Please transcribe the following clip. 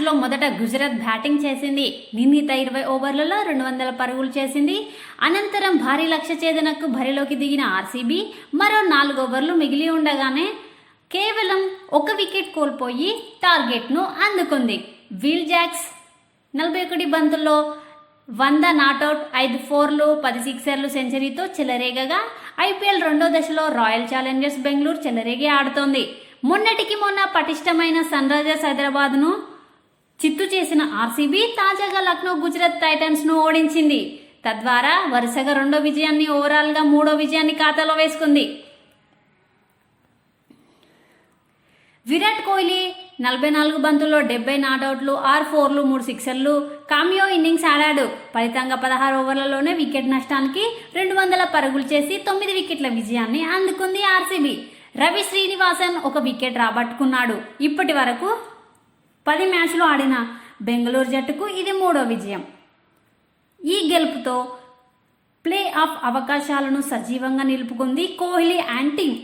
మ్యాచ్లో మొదట గుజరాత్ బ్యాటింగ్ చేసింది. నిర్ణీత ఇరవై ఓవర్లలో రెండు వందల పరుగులు చేసింది. అనంతరం భారీ లక్ష్య ఛేదనకు బరిలోకి దిగిన ఆర్సీబీ మరో నాలుగు ఓవర్లు మిగిలి ఉండగానే కేవలం ఒక వికెట్ కోల్పోయి టార్గెట్ను అందుకుంది. విల్ జాక్స్ నలభై ఒకటి బంతుల్లో వంద నాటౌట్ ఐదు ఫోర్లు పది సిక్సర్లు సెంచరీతో చెలరేగగా ఐపీఎల్ రెండో దశలో రాయల్ ఛాలెంజర్స్ బెంగళూరు చెలరేగి ఆడుతోంది. మొన్నటికి మొన్న పటిష్టమైన సన్ రైజర్స్ హైదరాబాద్ను చిత్తు చేసిన ఆర్సీబీ తాజాగా లక్నో గుజరాత్ టైటన్స్ను ఓడించింది. తద్వారా వరుసగా రెండో విజయాన్ని ఓవరాల్గా మూడో విజయాన్ని ఖాతాలో వేసుకుంది. విరాట్ కోహ్లీ నలభై నాలుగు బంతుల్లో డెబ్బై నాటౌట్లు ఆరు ఫోర్లు మూడు సిక్సర్లు కామియో ఇన్నింగ్స్ ఆడాడు. ఫలితంగా పదహారు ఓవర్లలోనే వికెట్ నష్టానికి రెండు వందల పరుగులు చేసి తొమ్మిది వికెట్ల విజయాన్ని అందుకుంది ఆర్సీబీ. రవి శ్రీనివాసన్ ఒక వికెట్ రాబట్టుకున్నాడు. ఇప్పటి వరకు పది మ్యాచ్లు ఆడిన బెంగళూరు జట్టుకు ఇది మూడో విజయం. ఈ గెలుపుతో ప్లే ఆఫ్ అవకాశాలను సజీవంగా నిలుపుకుంది కోహ్లీ అండ్ టీం